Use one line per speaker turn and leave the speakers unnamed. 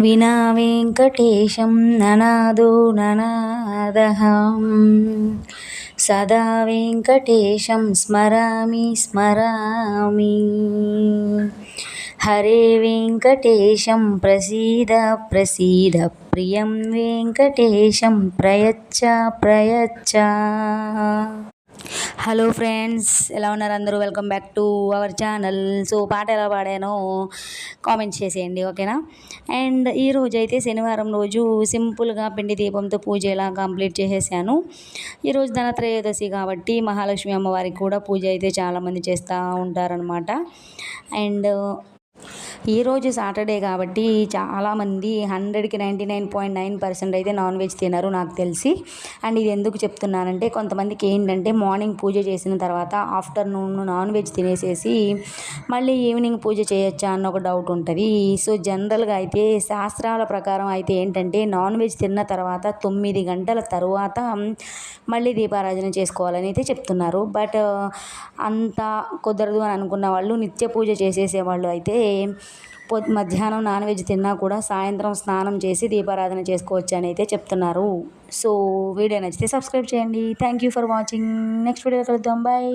వినా వెంకటేశం ననాదో ననాదహం. సదా వెంకటేశం స్మరామి స్మరామి. హరే వెంకటేశం ప్రసీద ప్రసీద ప్రియం వెంకటేశం ప్రయచ్చ ప్రయచ్చ. హలో ఫ్రెండ్స్ ఎలా ఉన్నారు అందరూ? Welcome back to our channel. So పాట ఎలా పాడానో కామెంట్స్ చేసేయండి ఓకేనా? అండ్ ఈరోజు అయితే శనివారం రోజు సింపుల్గా పిండి దీపంతో పూజ ఎలా కంప్లీట్ చేసేసాను. ఈరోజు ధనత్రయోదశి కాబట్టి మహాలక్ష్మి అమ్మవారికి కూడా పూజ అయితే చాలామంది చేస్తూ ఉంటారనమాట అండ్ ఈరోజు సాటర్డే కాబట్టి చాలామంది హండ్రెడ్కి ninety nine point nine percent అయితే నాన్ వెజ్ తినరు నాకు తెలిసి. అండ్ ఇది ఎందుకు చెప్తున్నానంటే కొంతమందికి ఏంటంటే మార్నింగ్ పూజ చేసిన తర్వాత ఆఫ్టర్నూన్ నాన్ వెజ్ తినేసేసి మళ్ళీ ఈవినింగ్ పూజ చేయొచ్చా అన్న ఒక డౌట్ ఉంటుంది. సో జనరల్గా అయితే శాస్త్రాల ప్రకారం అయితే ఏంటంటే నాన్ వెజ్ తిన్న తర్వాత తొమ్మిది గంటల తర్వాత మళ్ళీ దీపారాధన చేసుకోవాలని అయితే చెప్తున్నారు. బట్ అంత కుదరదు అని అనుకున్న వాళ్ళు నిత్య పూజ చేసేసేవాళ్ళు అయితే పొ మధ్యాహ్నం నాన్ వెజ్ తిన్నా కూడా సాయంత్రం స్నానం చేసి దీపారాధన చేసుకోవచ్చు అని అయితే చెప్తున్నారు. సో వీడియో నచ్చితే సబ్స్క్రైబ్ చేయండి. Thank you for watching next video కలుద్దాం. బాయ్